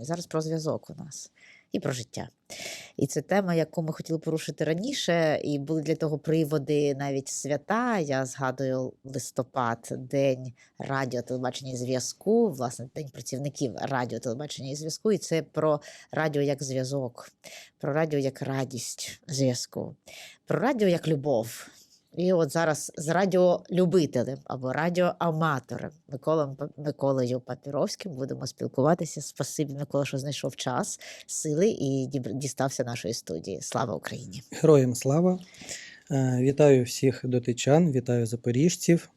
І зараз про зв'язок у нас і про життя. І це тема, яку ми хотіли порушити раніше, і були для того приводи навіть свята. Я згадую листопад, день радіо, телебачення і зв'язку, власне, день працівників радіо, телебачення і зв'язку. І це про радіо як зв'язок, про радіо як радість зв'язку, про радіо як любов. І от зараз з радіолюбителем або радіоаматором Миколом Миколою Папіровським будемо спілкуватися. Спасибі, Микола, що знайшов час, сили і дістався нашої студії. Слава Україні! Героям слава! Е, Вітаю всіх дотичан, вітаю запоріжців.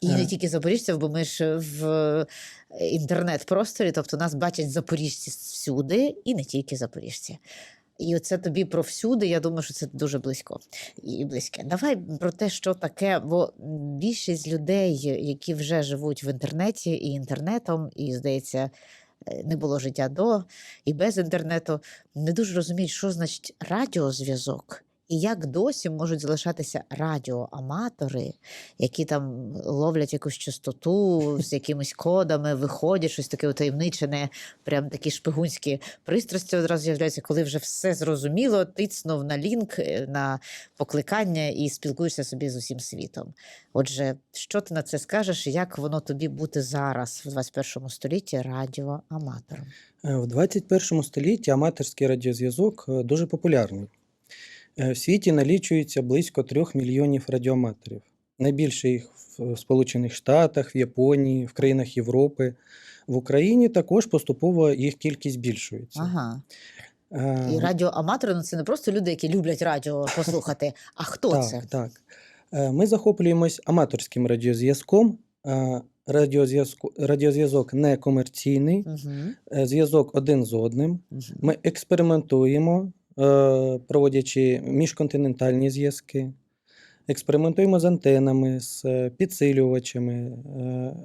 І не Е. тільки запоріжців, бо ми ж в інтернет-просторі, тобто нас бачать запоріжці всюди, і не тільки запоріжці. І оце тобі про всюди, я думаю, що це дуже близько і близьке. Давай про те, що таке, бо більшість людей, які вже живуть в інтернеті і інтернетом, і здається, е, не було життя до і без інтернету, не дуже розуміють, що значить радіозв'язок. І як досі можуть залишатися радіоаматори, які там ловлять якусь частоту з якимись кодами, виходять, щось таке утаємничене, прям такі шпигунські пристрасті одразу з'являються, коли вже все зрозуміло, тицнув на лінк, е, на покликання і спілкуєшся собі з усім світом. Отже, що ти на це скажеш, як воно тобі бути зараз, в 21 столітті, радіоаматором? Е, В 21 столітті аматорський радіозв'язок е, дуже популярний. Е, В світі налічується близько 3 мільйонів радіоаматорів. Найбільше їх в Сполучених Штатах, в Японії, в країнах Європи. В Україні також поступово їх кількість збільшується. Ага. Е, І радіоаматори ну, це не просто люди, які люблять радіо послухати. А хто так, це? Так. Е, Ми захоплюємось аматорським радіозв'язком. Е, Радіозв'язку- Радіозв'язок не комерційний, Угу. е, зв'язок один з одним. Ми експериментуємо, е, проводячи міжконтинентальні зв'язки, експериментуємо з антенами, з е, підсилювачами,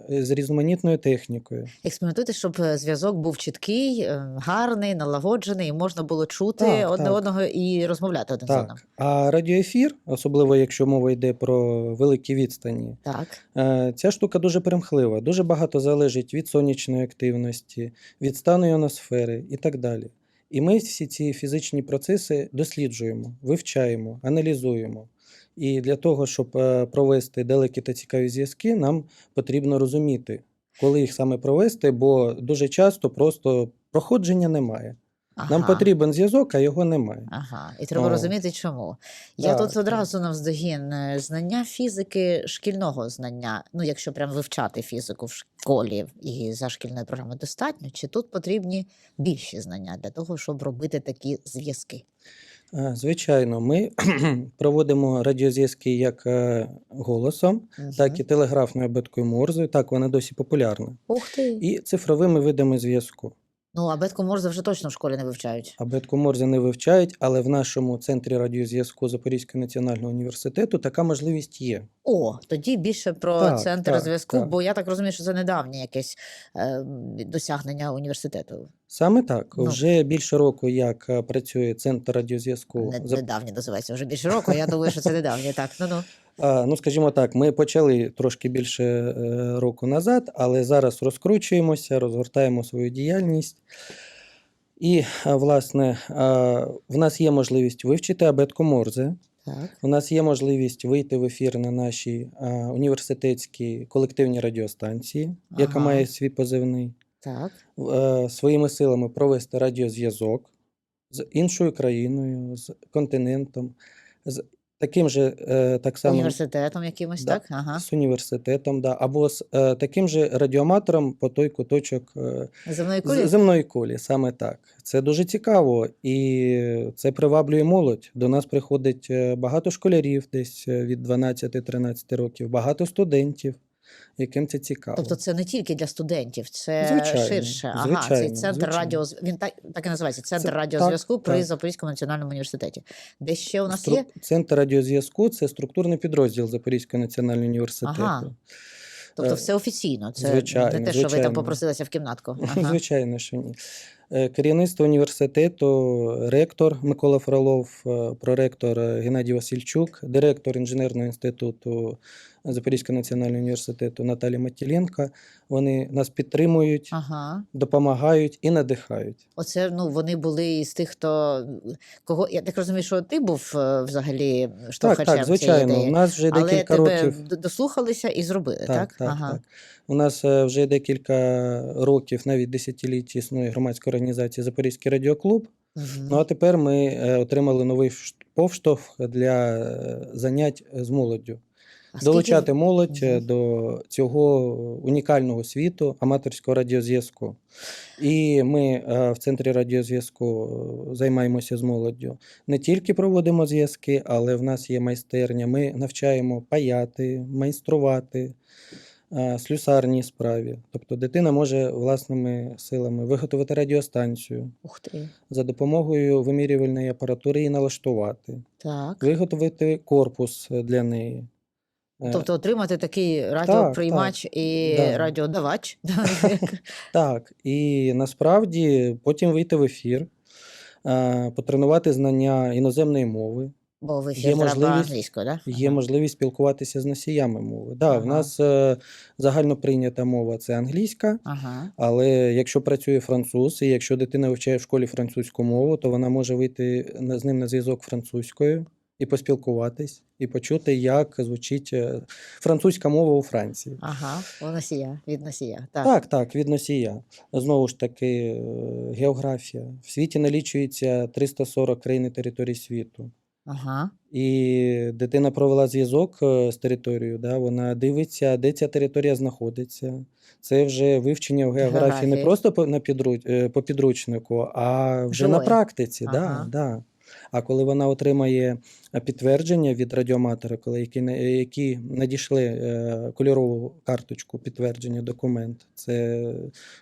е, з різноманітною технікою. Експериментуйте, щоб е, зв'язок був чіткий, е, гарний, налагоджений, і можна було чути Так, одне так. одного і розмовляти один з одним. Так. А радіоефір, особливо якщо мова йде про великі відстані, Так. Е, Ця штука дуже перемхлива, дуже багато залежить від сонячної активності, від стану іоносфери і так далі. І ми всі ці фізичні процеси досліджуємо, вивчаємо, аналізуємо. І для того, щоб е, провести далекі та цікаві зв'язки, нам потрібно розуміти, коли їх саме провести, бо дуже часто просто проходження немає. Ага. Нам потрібен зв'язок, а його немає. Ага, і треба От. розуміти, чому. Я Так, тут одразу навздогін е, знання фізики, шкільного знання. Ну, якщо прям вивчати фізику в школі і за шкільною програмою достатньо, чи тут потрібні більші знання для того, щоб робити такі зв'язки? Е, Звичайно, ми проводимо радіозв'язки як е, голосом, так і телеграфною абеткою Морзе. Так, вона досі популярна. Ух ти. І цифровими видами зв'язку. Ну, а Бетку Морзе вже точно в школі не вивчають. Абетку Морзе не вивчають, але в нашому центрі радіозв'язку Запорізького національного університету така можливість є. О, тоді більше про Так, центр так, зв'язку, так. бо я так розумію, що це недавнє якесь е, досягнення університету. Саме так, Ну. вже більше року, як е, працює центр радіозв'язку. Не, недавнє називається вже більше року. Я думаю, що це недавнє. Так, ну ну. А, Ну, скажімо так, ми почали трошки більше е, року назад, але зараз розкручуємося, розгортаємо свою діяльність. І, власне, в нас є можливість вивчити абетку Морзе. Так. У нас є можливість вийти в ефір на нашій а, університетській колективній радіостанції, яка має свій позивний, Так. Е, своїми силами провести радіозв'язок з іншою країною, з континентом, з таким же е, так само Університетом якимось, Да. так? Ага. з університетом, да, або з е, таким же радіоматором по той куточок е, Земної кулі? земної кулі, саме так. Це дуже цікаво і це приваблює молодь. До нас приходить е, багато школярів, десь е, від 12-13 років, багато студентів, яким це цікаво. Тобто це не тільки для студентів, це Звичайно, ширше. Ага, цей центр звичайно. радіо він так, так і називається центр Це- радіозв'язку так, при так. Запорізькому національному університеті. Де ще у нас Стру- є? Центр радіозв'язку це структурний підрозділ Запорізького національного університету. Ага. Тобто, Е, все офіційно. Це звичайно, не те, що ви там попросилися в кімнатку. Ага. Звичайно, що ні. Е, Керівництво університету, ректор Микола Фролов, е, проректор е, Геннадій Васильчук, директор інженерного інституту Запорізького національного університету Наталі Матіленко. Вони нас підтримують, Ага. допомагають і надихають. Оце ну вони були із тих, хто кого я так розумію, що ти був взагалі Так, штовхачем так, звичайно. цієї У нас вже Але декілька тебе років. дослухалися і зробили, так? Так, так, ага. так. У нас вже декілька років, навіть десятиліть існує громадська організація Запорізький радіоклуб. Мгм. Ну а тепер ми е, отримали новий повштовх для е, занять з молоддю. А скільки Долучати молодь е, Мгм. до цього унікального світу аматорського радіозв'язку. І ми в центрі радіозв'язку займаємося з молоддю. Не тільки проводимо зв'язки, але в нас є майстерня. Ми навчаємо паяти, майструвати. Е, Слюсарній справі, тобто дитина може власними силами виготовити радіостанцію, Ух ти. за допомогою вимірювальної апаратури її налаштувати, Так. виготовити корпус е, для неї. Е, Тобто отримати такий радіоприймач і Да. радіодавач. Так, і насправді потім вийти в ефір, потренувати знання іноземної мови, Бо в Є ефір треба можливість- так? є можливість спілкуватися з носіями мови. Да, в нас е, загально прийнята мова це англійська, Ага. але якщо працює француз, і якщо дитина вивчає в школі французьку мову, то вона може вийти з ним на зв'язок французькою і поспілкуватись, і почути, як звучить е, французька мова у Франції. Ага. У носія, від носія. Так. Так, так, від носія. Знову ж таки, е, географія. В світі налічується 340 країн і територій світу. Ага. І дитина провела зв'язок е, з територією, да, вона дивиться, де ця територія знаходиться. Це вже вивчення в географії не просто по, на підру, е, по підручнику, а вже на практиці. Ага. Да, да. А коли вона отримає е, підтвердження від радіоматора, коли які, які надійшли кольорову карточку, підтвердження, документ, це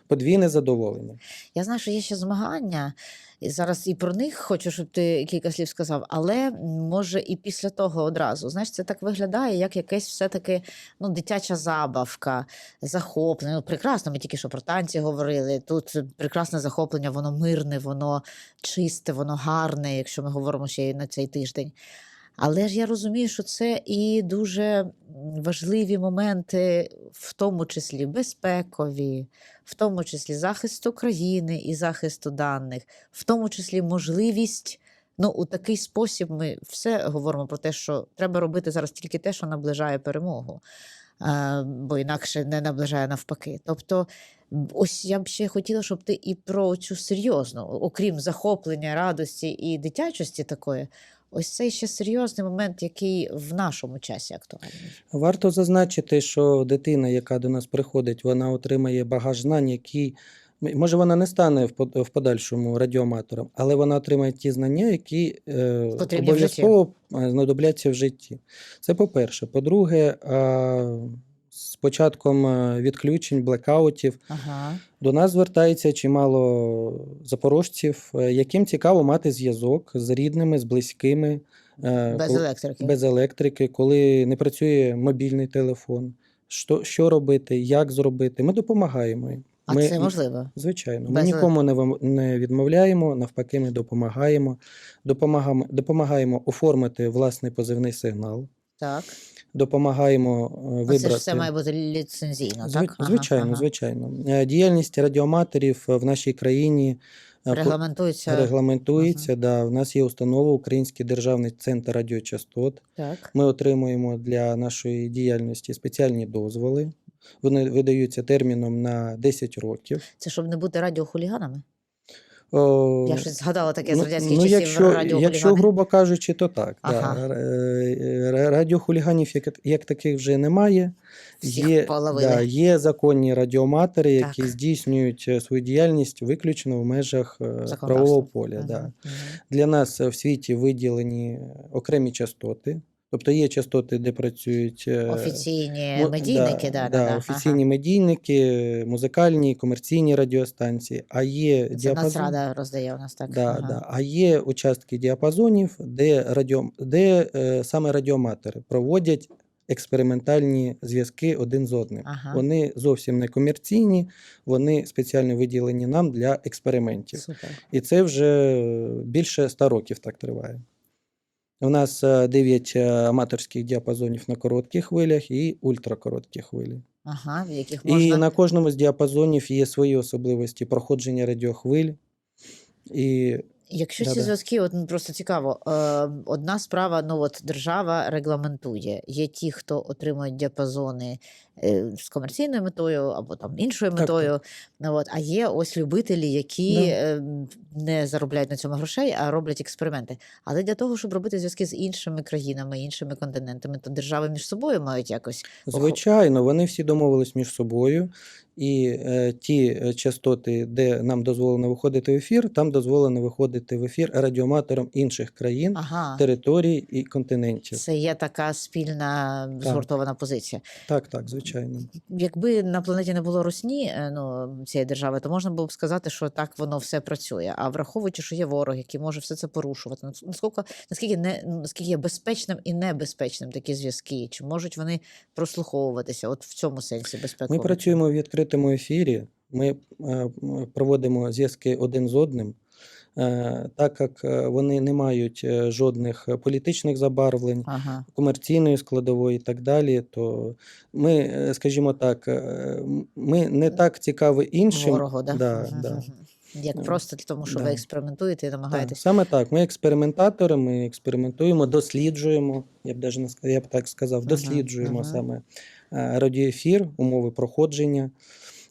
подвійне задоволення. Я знаю, що є ще змагання. І зараз і про них хочу, щоб ти кілька слів сказав, але може і після того одразу. Знаєш, це так виглядає, як якесь все-таки ну, дитяча забавка, захоплення. Ну, прекрасно, ми тільки що про танці говорили. Тут прекрасне захоплення, воно мирне, воно чисте, воно гарне, якщо ми говоримо ще й на цей тиждень. Але ж я розумію, що це і дуже важливі моменти, в тому числі безпекові, в тому числі захисту країни і захисту даних, в тому числі можливість. Ну, у такий спосіб ми все говоримо про те, що треба робити зараз тільки те, що наближає перемогу, е, бо інакше не наближає навпаки. Тобто, ось я б ще хотіла, щоб ти і про цю серйозну, окрім захоплення, радості і дитячості такої, ось цей ще серйозний момент, який в нашому часі актуальний. Варто зазначити, що дитина, яка до нас приходить, вона отримає багаж знань, які може вона не стане в подальшому радіоматором, але вона отримає ті знання, які е, обов'язково е, знадобляться в житті. Це по-перше. По-друге, з початком е, відключень, блекаутів Ага. до нас звертається чимало запорожців, е, яким цікаво мати зв'язок з рідними, з близькими. е, Без коли- електрики. без електрики, коли не працює мобільний телефон. Що, що робити, як зробити? Ми допомагаємо їм. А ми, це можливо. Звичайно, ми нікому не, не відмовляємо, навпаки, ми допомагаємо. Допомагаємо, допомагаємо оформити власний позивний сигнал, Так. Допомагаємо е, вибрати. Це ж все має бути ліцензійно, так? Звичайно, ага. звичайно. Е, Діяльність радіоматорів в нашій країні е, Регламентується. регламентується. Да, в нас є установа Український державний центр радіочастот. Так. Ми отримуємо для нашої діяльності спеціальні дозволи. Вони видаються терміном на 10 років. Це щоб не бути радіохуліганами? О, Я щось згадала таке з ну, радянських ну, часів якщо, радіохулігани. якщо грубо кажучи, то так. Ага. Да. Е, е, Радіохуліганів як, як таких вже немає. Всіх Є, да, є законні радіоматори, які здійснюють е, свою діяльність виключно в межах правового поля. Мгм, Да. мгм. Для нас в світі виділені окремі частоти. Тобто є частоти, де працюють е, Офіційні Мо- медійники, да, да, да, да, офіційні медійники, музикальні, комерційні радіостанції, а є Це діапазон. Нацрада роздає у нас так. Да, ага. да. А є участки діапазонів, де, радіо, де е, саме радіоматори проводять експериментальні зв'язки один з одним. Ага. Вони зовсім не комерційні, вони спеціально виділені нам для експериментів. Супер. І це вже більше ста років так триває. У нас 9 аматорських діапазонів на коротких хвилях і ультракороткі хвилі. Ага, в яких І на кожному з діапазонів є свої особливості проходження радіохвиль. І Якщо Да-да. ці зв'язки, от ну, просто цікаво, е, одна справа, ну от держава регламентує. Є ті, хто отримують діапазони з комерційною метою або там іншою Так, метою. Ну, от, а є ось любителі, які Да. е, не заробляють на цьому грошей, а роблять експерименти. Але для того, щоб робити зв'язки з іншими країнами, іншими континентами, то держави між собою мають якось Звичайно, вони всі домовились між собою, і е, ті е, частоти, де нам дозволено виходити в ефір, там дозволено виходити в ефір радіоматорам інших країн, Ага. територій і континентів. Це є така спільна згуртована позиція. Так, так, звичайно. Якби на планеті не було Росні, е, ну цієї держави, то можна було б сказати, що так воно все працює. А враховуючи, що є ворог, який може все це порушувати, наскільки наскільки не наскільки є безпечним і небезпечним такі зв'язки, чи можуть вони прослуховуватися? От в цьому сенсі безпеково? Ми працюємо в відкритому ефірі, ми е, проводимо зв'язки один з одним. Е, Так як е, вони не мають е, жодних політичних забарвлень, Ага. комерційної складової і так далі, то ми, скажімо так, ми не так цікаві іншим. Ворогу, да? Да, да. Як просто тому, що ви експериментуєте і Так, намагаєтесь. саме так. Ми експериментатори, ми експериментуємо, досліджуємо. Я б даже не я б так сказав, досліджуємо мгм. саме радіоефір, умови проходження.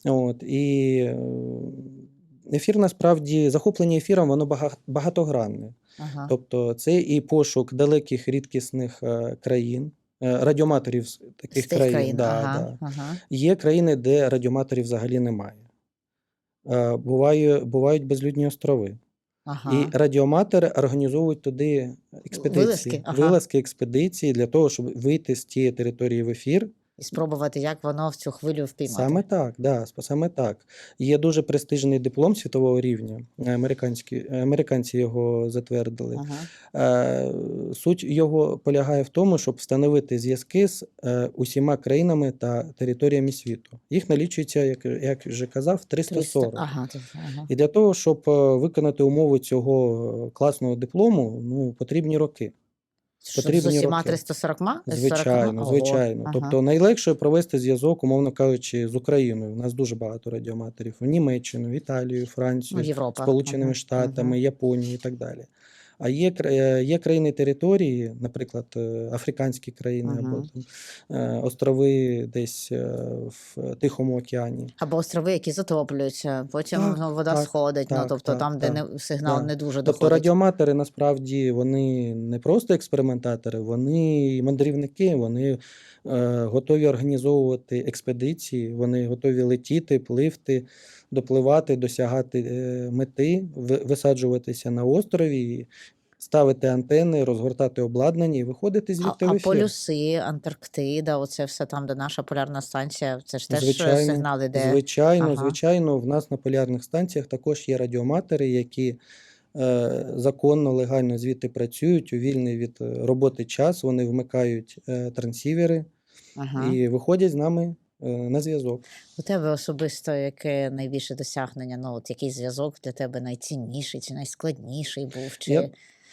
От, і ефір насправді захоплення ефіром воно багатогранне. Ага. Тобто це і пошук далеких рідкісних е, країн, е, радіоматорів з таких З країн. країн. Да, ага. да. Ага. Є країни, де радіоматорів взагалі немає. Е, Буває, бувають безлюдні острови. Ага. І радіоматори організовують туди експедиції, Вилазки? Ага. вилазки, експедиції для того, щоб вийти з тієї території в ефір. І спробувати, як воно в цю хвилю впіймати. Саме так, да, саме так. Є дуже престижний диплом світового рівня. Американські, американці його затвердили. Ага. Е, Суть його полягає в тому, щоб встановити зв'язки з е, усіма країнами та територіями світу. Їх налічується, як, як вже казав, 340. 300. Ага. ага. І для того, щоб е, виконати умови цього класного диплому, ну, потрібні роки. Щоб з Потрібні усіма роки. 340? Звичайно, звичайно. Ага. Тобто найлегше провести зв'язок, умовно кажучи, з Україною. У нас дуже багато радіоматорів. В Німеччину, в Італію, ну, Францію, Європа. Сполученими Ага, Штатами, ага. Японію і так далі. А є, е, є країни території, наприклад, е, африканські країни або там, е, острови десь в Тихому океані. Або острови, які затоплюються, потім Так, ну, вода так, сходить, ну, тобто так, там, де так, не, сигнал да. не дуже Тобто доходить. радіоматори насправді вони не просто експериментатори, вони мандрівники, вони е, готові організовувати експедиції, вони готові летіти, пливти, допливати, досягати е, мети, висаджуватися на острові, ставити антени, розгортати обладнання і виходити А, звідти в а полюси, Антарктида, оце все там, де наша полярна станція, це ж теж е, Звичайно, сигнали, де Звичайно, Ага. звичайно, в нас на полярних станціях також є радіоматори, які е, законно, легально звідти працюють у вільний від роботи час. Вони вмикають е, трансівери ага. і виходять з нами на зв'язок. у тебе особисто яке найбільше досягнення? Ну, от який зв'язок для тебе найцінніший чи найскладніший був? Чи... Я-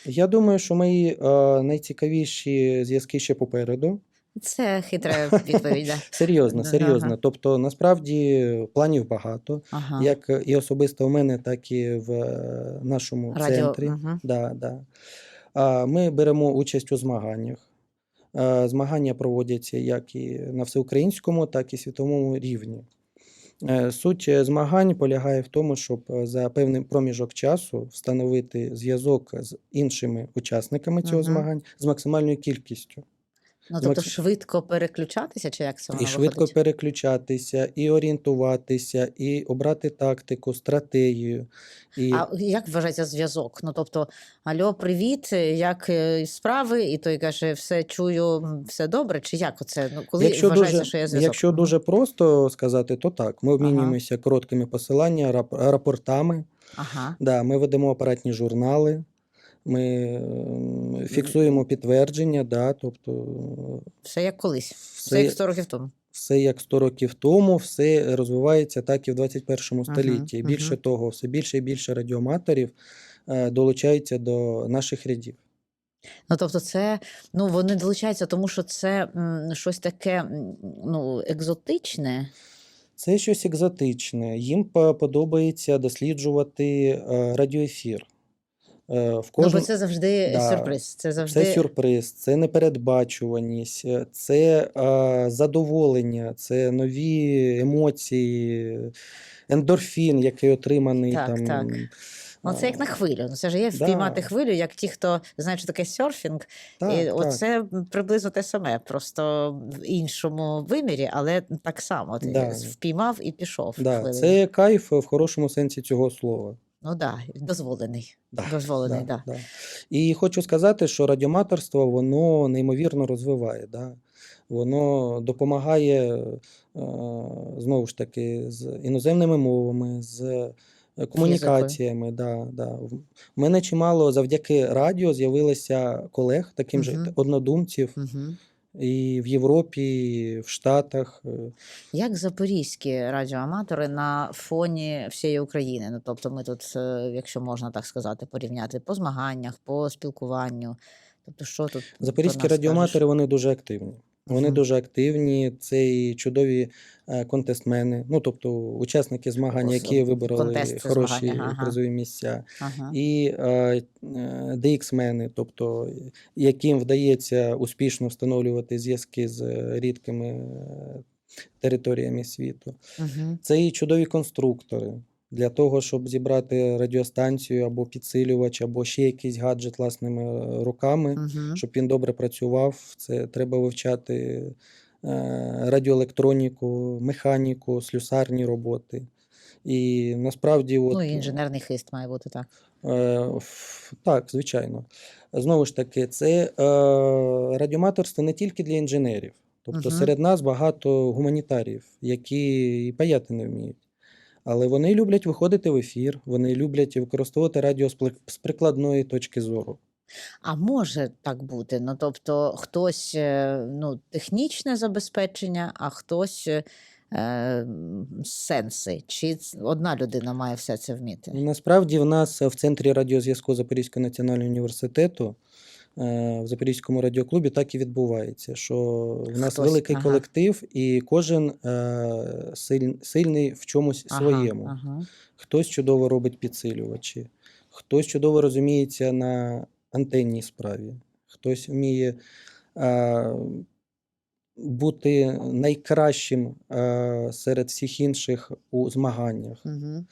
Я думаю, що мої е, найцікавіші зв'язки ще попереду. Це хитра відповідь. Да. Серйозно, Ага. Тобто, насправді планів багато, Ага. як і особисто в мене, так і в е, нашому Радіо. центрі. Ага. Да, да. Ми беремо участь у змаганнях. А, Змагання проводяться як і на всеукраїнському, так і світовому рівні. Е, Суть е, змагань полягає в тому, щоб е, за певний проміжок часу встановити зв'язок з іншими учасниками цього Мгм. змагань з максимальною кількістю. Ну, тобто макс- швидко переключатися, чи як це воно І швидко виходить? переключатися, і орієнтуватися, і обрати тактику, стратегію. І... А як вважається зв'язок? Ну тобто, альо, привіт, як е, справи? І той каже, все чую, все добре. Чи як оце? Ну коли Якщо вважається, дуже, що є зв'язок? якщо дуже просто сказати, то так. Ми обмінюємося короткими посиланнями, рап- рапортами. ага. Да, ми ведемо апаратні журнали, ми ем, фіксуємо підтвердження, да, тобто все як колись, все, Все- як 100 років тому. все як 100 років тому, все розвивається так і в 21 столітті. Мгм. Більше того, все більше і більше радіоматорів е, долучаються до наших рядів. Ну, тобто, це ну, вони долучаються, тому що це м, щось таке ну, екзотичне. Це щось екзотичне. Їм подобається досліджувати е, радіоефір. Е, В Ну, бо це завжди Да. сюрприз. Це завжди Це сюрприз, це непередбачуваність, е, це е, задоволення, це нові емоції, ендорфін, який отриманий Так, там. так. Ну, це як на хвилю. Ну, це ж є Да. впіймати хвилю, як ті, хто знає, що таке серфінг. Так, і так. оце приблизно те саме, просто в іншому вимірі, але так само. Ти Да. впіймав і пішов. Да, це кайф в хорошому сенсі цього слова. Ну да, дозволений. Да, Дозволений, да. Да. І хочу сказати, що радіоматорство воно неймовірно розвиває. Да? Воно допомагає е, знову ж таки з іноземними мовами, з е, комунікаціями. Да, да. В в мене чимало завдяки радіо з'явилося колег, таким же однодумців, Угу. І в Європі, і в Штатах. е. Як запорізькі радіоаматори на фоні всієї України? Ну, тобто, ми тут, е, якщо можна так сказати, порівняти по змаганнях, по спілкуванню. Тобто, що тут Запорізькі радіоаматори вони дуже активні. Вони дуже активні. Це і чудові е, контестмени, ну тобто учасники змагань, які вибороли контест хороші змагання, ага. призові місця, Ага. і е, е, DX-мени, тобто яким вдається успішно встановлювати зв'язки з рідкими територіями світу. Угу. Це і чудові конструктори. Для того, щоб зібрати радіостанцію або підсилювач, або ще якийсь гаджет власними е, руками, Угу. щоб він добре працював, це треба вивчати е, радіоелектроніку, механіку, слюсарні роботи. І насправді, от, Ну, і інженерний хист має бути так. е, так, звичайно. Знову ж таки, це е, радіоматорство не тільки для інженерів. Тобто Мгм. серед нас багато гуманітаріїв, які і паяти не вміють. Але вони люблять виходити в ефір, вони люблять використовувати радіо з прикладної точки зору. А може так бути. Ну, тобто, хтось е, ну, технічне забезпечення, а хтось е, сенси. Чи одна людина має все це вміти? Насправді, в нас в центрі радіозв'язку Запорізького національного університету в Запорізькому радіоклубі так і відбувається, що в нас Хтось, великий ага. колектив, і кожен е, силь- сильний в чомусь своєму. Ага. Хтось чудово робить підсилювачі, хтось чудово розуміється на антенній справі, хтось вміє е, бути найкращим е, серед всіх інших у змаганнях. Угу.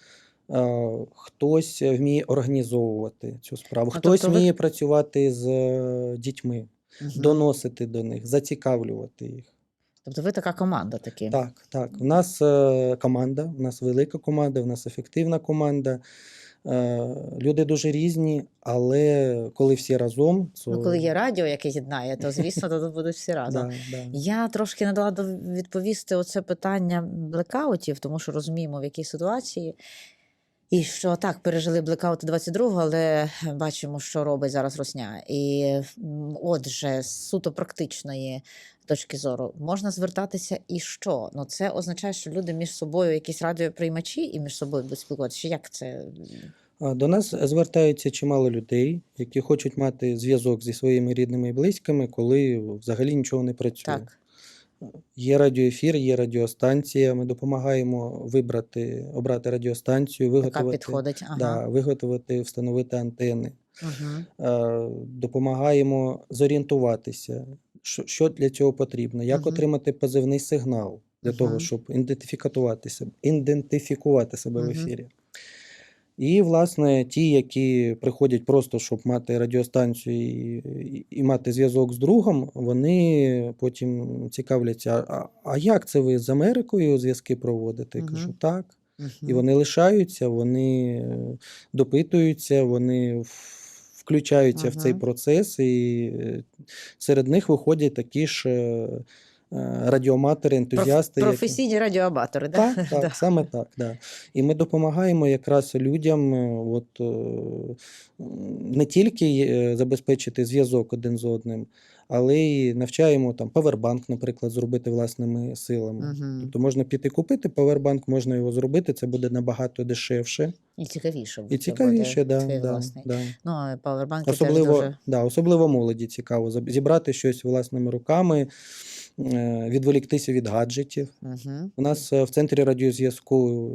Е, Хтось вміє організовувати цю справу, Ну, хтось тобто ви- вміє працювати з е, дітьми, Угу. доносити до них, зацікавлювати їх. Тобто ви така команда такі. Так, так. У нас е, команда, у нас велика команда, у нас ефективна команда. Люди дуже різні, але коли всі разом, то Ну, коли є радіо, яке єднає, то звісно, то тут будуть всі разом. да, да. Я трошки не дала відповісти оце питання блекаутів, тому що розуміємо, в якій ситуації. І що так, пережили блекаути 22-го, але бачимо, що робить зараз Росня. І отже, з суто практичної точки зору можна звертатися і що? Ну це означає, що люди між собою якісь радіоприймачі і між собою будуть спілкуватися. Чи Як це? До нас звертаються чимало людей, які хочуть мати зв'язок зі своїми рідними і близькими, коли взагалі нічого не працює. Так. Є радіоефір, є радіостанція. Ми допомагаємо вибрати, обрати радіостанцію, виготовити, підходить? Ага. да, виготовити, встановити антени. Угу. Е, допомагаємо зорієнтуватися, що, для цього потрібно, як Мгм. отримати позивний сигнал для того, щоб ідентифікувати себе, ідентифікувати себе в ефірі. І, власне, ті, які приходять просто, щоб мати радіостанцію і, і, і мати зв'язок з другом, вони потім цікавляться, а, а як це ви з Америкою зв'язки проводите? Я Мгм. кажу, так. І Угу. вони лишаються, вони е, допитуються, вони включаються в цей процес, і е, серед них виходять такі ж е, радіоаматори, ентузіасти. які- Професійні радіоаматори, да? Так, так, саме так. Да. І ми допомагаємо якраз людям е, от, е, не тільки забезпечити зв'язок один з одним, але й навчаємо там павербанк, наприклад, зробити власними силами. Мгм. Тобто можна піти купити павербанк, можна його зробити, це буде набагато дешевше І цікавіше. і цікавіше. Да, да, власний. да. Ну, а павербанки теж Особливо, дуже... да, особливо молоді цікаво зібрати щось власними руками, відволіктися від гаджетів. Угу. У нас е, в центрі радіозв'язку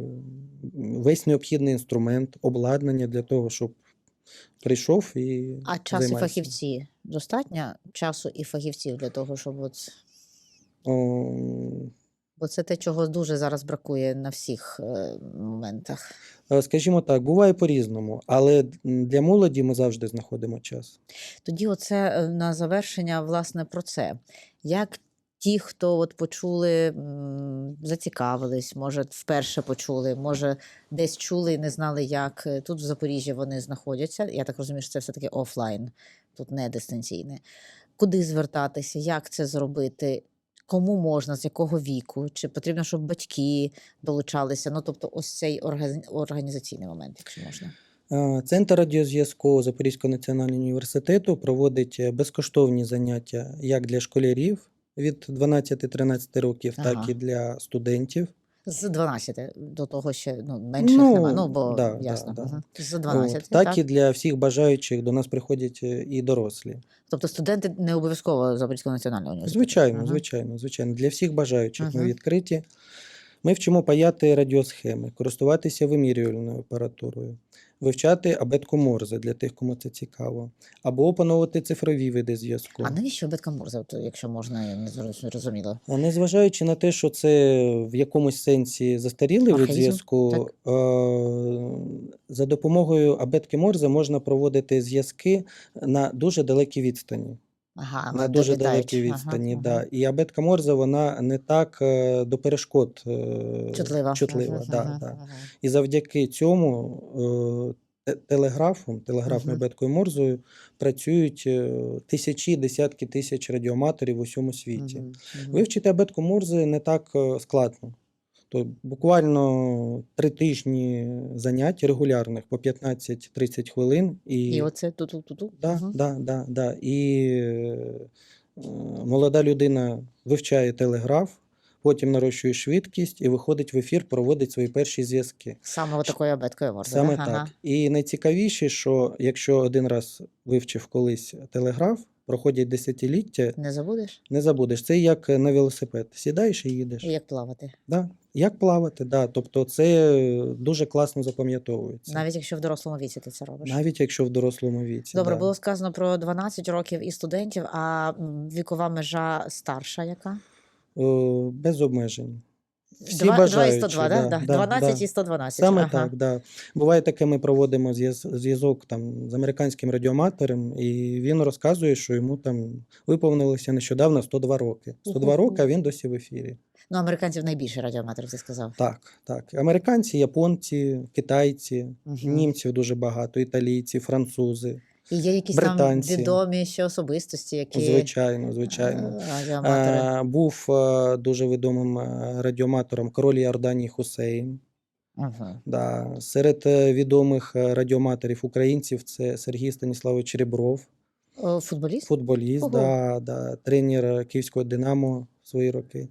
весь необхідний інструмент, обладнання для того, щоб прийшов і А часу займайся. фахівці достатньо часу і фахівців для того, щоб от О, бо це те, чого дуже зараз бракує на всіх е, моментах. е, Скажімо так, буває по-різному, але для молоді ми завжди знаходимо час. Тоді, оце е, на завершення, власне, про це. Як ті, хто от почули, зацікавились, може, вперше почули, може, десь чули і не знали, як. е, Тут в Запоріжжі вони знаходяться. Я так розумію, що це все-таки офлайн, тут не дистанційне. Куди звертатися, як це зробити? Кому можна, з якого віку? Чи потрібно, щоб батьки долучалися? Ну, тобто, ось цей органі- організаційний момент, якщо можна. Е, Центр радіозв'язку Запорізького національного університету проводить е, безкоштовні заняття як для школярів від 12-13 років, так і для студентів. З 12 до того ще ну, менших Ну, нема. Ну, бо да, ясно. да. мгм. З От, 12, так, так, і для всіх бажаючих до нас приходять е, і дорослі. Тобто студенти не обов'язково Запорізького національного університету. Звичайно, Ага. звичайно, звичайно. Для всіх бажаючих ми відкриті. Ми вчимо паяти радіосхеми, користуватися вимірювальною апаратурою, вивчати абетку Морзе для тих, кому це цікаво, або опановувати цифрові види зв'язку. А навіщо абетка Морзе, якщо можна, я не зрозу- зрозуміло. А Незважаючи на те, що це в якомусь сенсі застарілий вид зв'язку, е, за допомогою абетки Морзе можна проводити зв'язки на дуже далекій відстані. Ага, на дуже далекій відстані. ага. Да. І абетка Морзе вона не так е, до перешкод е, Чутлива. чутлива Ага, да, ага, да. ага. І завдяки цьому е, телеграфом, телеграфною Мгм. абеткою Морзою працюють е, тисячі, десятки тисяч радіоматорів в усьому світі. Мгм, мгм. Вивчити абетку Морзе не так складно. То буквально три тижні занять регулярних по 15-30 хвилин. І, І оце ту-ту-ту-ту. да, Мгм. да, да, да. і е, молода людина вивчає телеграф, потім нарощує швидкість і виходить в ефір, проводить свої перші зв'язки. Саме отакою абеткою Морзе. Саме да? так. Ага. І найцікавіше, що якщо один раз вивчив колись телеграф, проходять десятиліття, Не забудеш? не забудеш. Це як на велосипед. Сідаєш і їдеш. І як плавати. Да. Як плавати, да. Тобто це дуже класно запам'ятовується. Навіть якщо в дорослому віці ти це робиш. Навіть якщо в дорослому віці. Добре, да. було сказано про 12 років і студентів, а вікова межа старша яка? О, без обмежень. Всі Два- два і 102, да? Да, 12 і 112. Саме ага. так, да. Буває таке, ми проводимо зв'яз- зв'язок там з американським радіоматором, і він розказує, що йому там виповнилося нещодавно 102 роки. 102 Уху. роки, а він досі в ефірі. Ну, американців найбільше радіоаматорів, ти сказав. Так, так. Американці, японці, китайці, Мгм. німців дуже багато, італійці, французи. І є якісь британці. там відомі ще особистості, які Звичайно, звичайно. е. Е, Був е, дуже відомим е, радіоматором король Йорданії Хусейн. Ага. Да. Серед відомих радіоматорів українців це Сергій Станіславович Ребров, О, Футболіст? футболіст, Ого. да, да, тренер Київського Динамо в свої роки.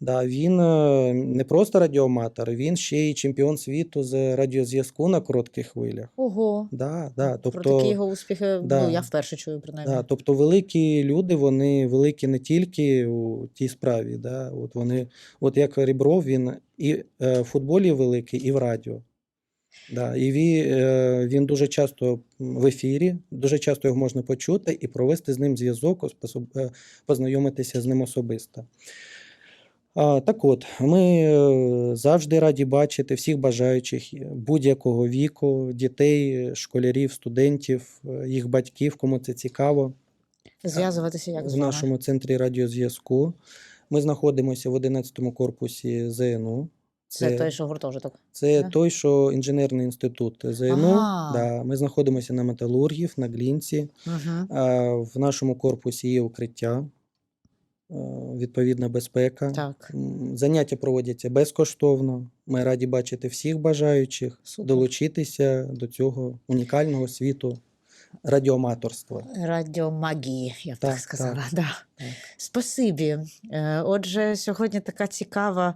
Да, він е, не просто радіоматор, він ще й чемпіон світу з радіозв'язку на коротких хвилях. Ого. Да, да, Про тобто, такі його успіхи да. ну, я вперше чую, принаймні. Да, тобто великі люди, вони великі не тільки у тій справі. Да, от вони, от як Рібров, він і е, в футболі великий, і в радіо. Да, і він, е, він дуже часто в ефірі, дуже часто його можна почути і провести з ним зв'язок, познайомитися з ним особисто. Так от, ми е, завжди раді бачити всіх бажаючих е, будь-якого віку, дітей, школярів, студентів, е, їх батьків, кому це цікаво Зв'язуватися як з в нашому центрі радіозв'язку. Ми знаходимося в 11 корпусі ЗНУ. Це, це- той, що гуртожиток. Це Да? той, що інженерний інститут ЗНУ. Ага. Да, ми знаходимося на металургів, на глінці. Угу. А, В нашому корпусі є укриття. Відповідна безпека. Так, Заняття проводяться безкоштовно. Ми раді бачити всіх бажаючих Супер. долучитися до цього унікального світу радіоматорства. радіомагії, я б так, Так, сказала. так, Да. так. Спасибі. Е, Отже, сьогодні така цікава,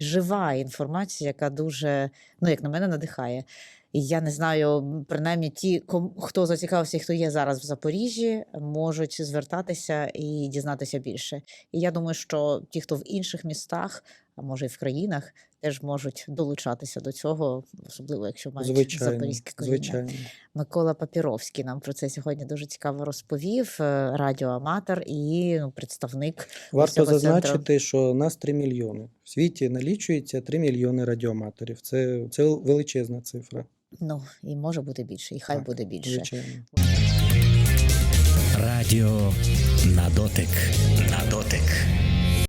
жива інформація, яка дуже, ну, як на мене, надихає. Я не знаю, принаймні ті, хто зацікавився хто є зараз в Запоріжжі, можуть звертатися і дізнатися більше. І я думаю, що ті, хто в інших містах, а може і в країнах, теж можуть долучатися до цього, особливо якщо мають Звичайно, запорізьке коріння. звичайно. Микола Папіровський нам про це сьогодні дуже цікаво розповів. е, Радіоаматор і ну, представник Варто цього центру. зазначити, що нас 3 мільйони. В світі налічується 3 мільйони радіоматорів. Це, це величезна цифра. Ну і може бути більше, і хай Так, буде більше. Звичайно. Радіо на дотик. На дотик.